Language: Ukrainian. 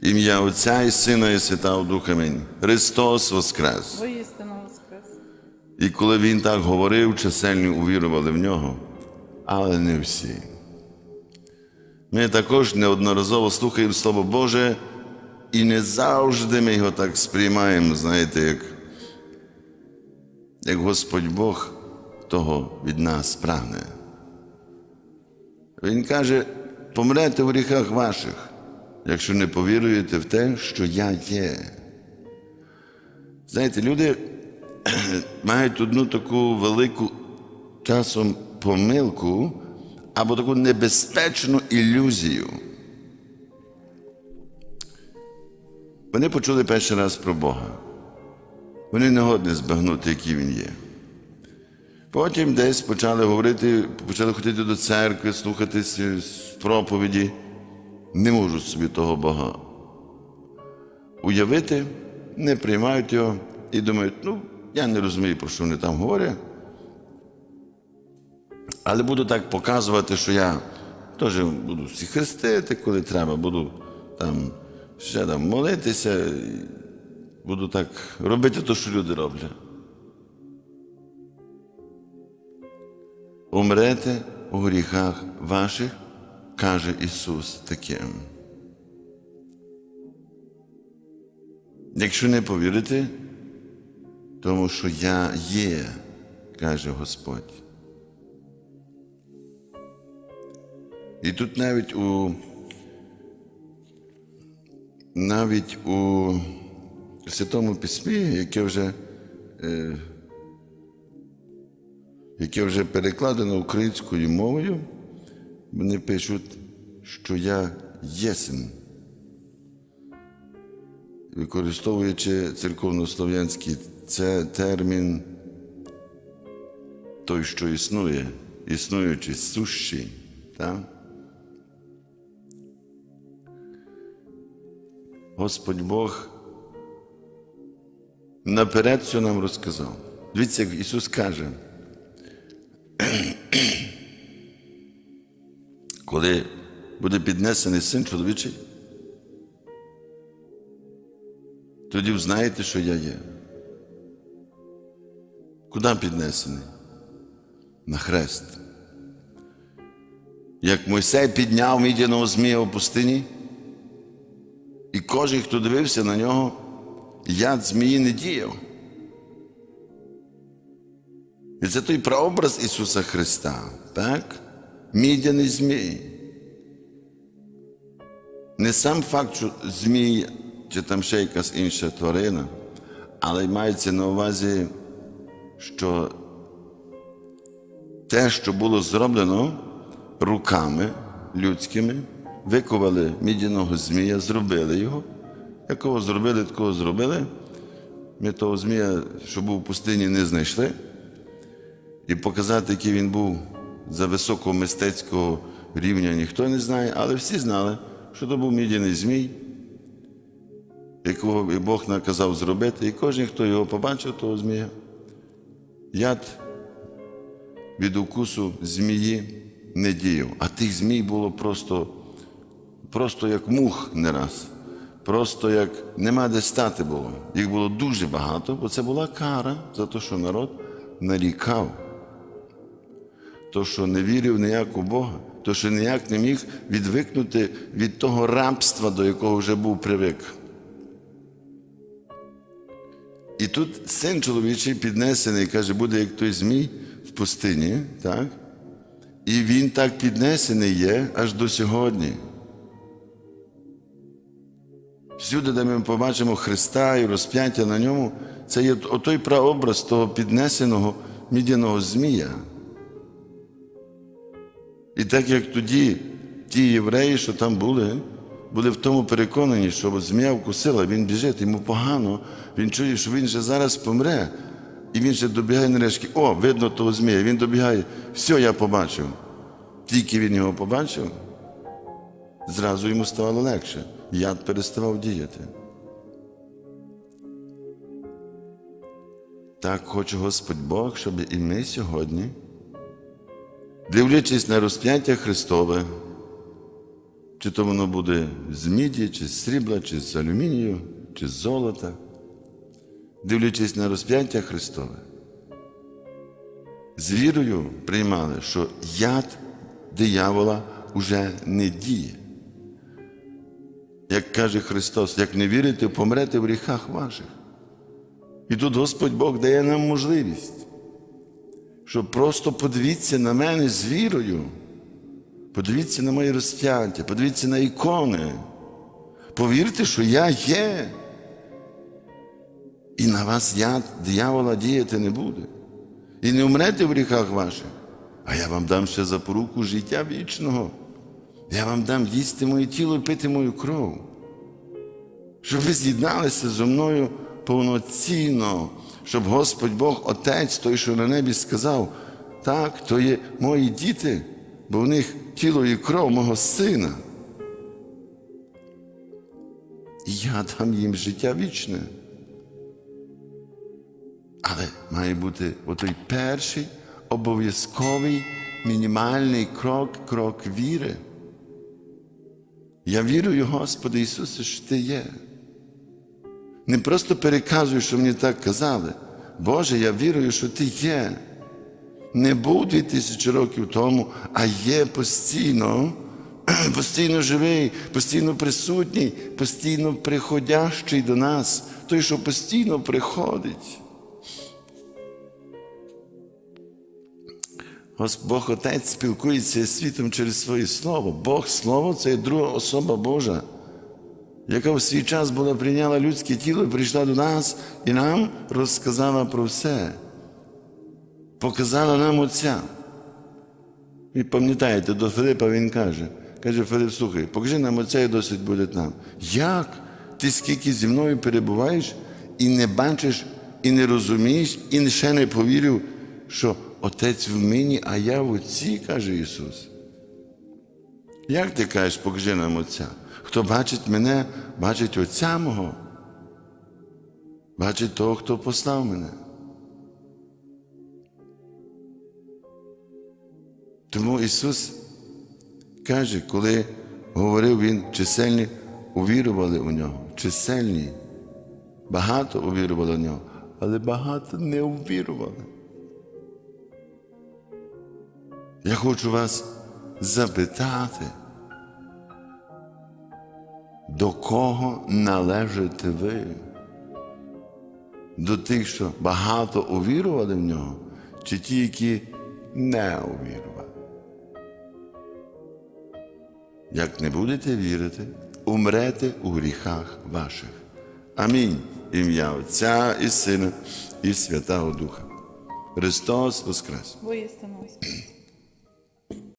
Ім'я Отця і Сина і Святого Духа Амінь. Христос Воскрес. Воістину воскрес. І коли він так говорив, чисельні увірували в нього, але не всі. Ми також неодноразово слухаємо Слово Боже, і не завжди ми його так сприймаємо, знаєте, як, як Господь Бог того від нас прагне. Він каже: помрете в гріхах ваших, якщо не повіруєте в те, що я є. Знаєте, люди мають одну таку велику часом помилку або таку небезпечну ілюзію. Вони почули перший раз про Бога. Вони не годні збагнути, який він є. Потім десь почали говорити, почали ходити до церкви, слухати проповіді. Не можуть собі того Бога уявити, не приймають його і думають, ну, я не розумію, про що вони там говорять. Але буду так показувати, що я теж буду всі хрестити, коли треба, буду там ще там молитися, буду так робити те, що люди роблять. Умрете у гріхах ваших, каже Ісус таким. Якщо не повірите, тому що я є, каже Господь. І тут навіть у навіть у Святому Письмі, яке вже, е, яке вже перекладено українською мовою, вони пишуть, що я єсен. Використовуючи церковнослов'янський це термін той, що існує, існуючий, сущий. Так? Господь Бог наперед все нам розказав. Дивіться, як Ісус каже, коли буде піднесений син чоловічий, тоді знаєте, що я є. Куди піднесений? На хрест. Як Мойсей підняв мідяного змія у пустині, і кожен, хто дивився на нього, яд змії не діяв. І це той прообраз Ісуса Христа, так? Мідяний змій. Не сам факт, що змій чи там ще якась інша тварина, але мається на увазі, що те, що було зроблено руками людськими, виковали мідяного змія, зробили його. Якого зробили, такого зробили. Ми того змія, що був у пустині, не знайшли. І показати, який він був за високого мистецького рівня, ніхто не знає, але всі знали, що то був мідяний змій, якого і Бог наказав зробити. І кожен, хто його побачив, того змія, яд від укусу змії не діяв. А тих змій було просто, просто як мух не раз. Просто як нема де стати було. Їх було дуже багато, бо це була кара за те, що народ нарікав. То, що не вірив ніяк у Бога, то, що ніяк не міг відвикнути від того рабства, до якого вже був привик. І тут син чоловічий піднесений, каже, буде як той змій в пустині, так? І він так піднесений є аж до сьогодні. Всюди, де ми побачимо Христа і розп'яття на ньому, це є отой прообраз того піднесеного мідяного змія. І так як тоді ті євреї, що там були, були в тому переконані, що змія вкусила, він біжить, йому погано, він чує, що він же зараз помре. І він же добігає нарешті, о, видно того змія, він добігає, все, я побачив. Тільки він його побачив, зразу йому ставало легше. Яд переставав діяти. Так хоче Господь Бог, щоб і ми сьогодні, дивлячись на розп'яття Христове, чи то воно буде з міді, чи з срібла, чи з алюмінію, чи з золота, дивлячись на розп'яття Христове, з вірою приймали, що яд диявола уже не діє. Як каже Христос, як не вірите, помрете в гріхах ваших. І тут Господь Бог дає нам можливість, що просто подивіться на мене з вірою, подивіться на моє розп'яття, подивіться на ікони. Повірте, що я є. І на вас яд диявола діяти не буде. І не умрете в гріхах ваших, а я вам дам ще запоруку життя вічного. Я вам дам їсти моє тіло і пити мою кров. Щоб ви з'єдналися зі мною повноцінно, щоб Господь Бог, Отець, той, що на небі сказав, так, то є мої діти, бо в них тіло і кров мого сина. І я дам їм життя вічне. Але має бути отой перший обов'язковий мінімальний крок, крок віри. Я вірую, Господи Ісусе, що Ти є. Не просто переказую, що мені так казали. Боже, я вірую, що Ти є. Не був дві тисячі років тому, а є постійно, постійно живий, постійно присутній, постійно приходящий до нас, той, що постійно приходить. Бог Отець спілкується з світом через своє Слово. Бог Слово це є друга особа Божа, яка в свій час була прийняла людське тіло і прийшла до нас і нам розказала про все, показала нам Отця. І пам'ятаєте, до Филипа він каже, каже Филип, слухай, покажи нам Отця і досить буде нам. Як? Ти скільки зі мною перебуваєш і не бачиш, і не розумієш, і ще не повірив, що Отець в мені, а я в Отці, каже Ісус. Як ти кажеш, покажи нам Отця? Хто бачить мене, бачить Отця мого, бачить того, хто послав мене. Тому Ісус каже, коли говорив Він, чисельні увірували у нього, чисельні, багато увірували в нього, але багато не увірували. Я хочу вас запитати, до кого належите ви? До тих, що багато увірували в нього, чи ті, які не увірували? Як не будете вірити, умрете у гріхах ваших. Амінь. Ім'я Отця і Сина, і Святого Духа. Христос Воскрес! Воістину.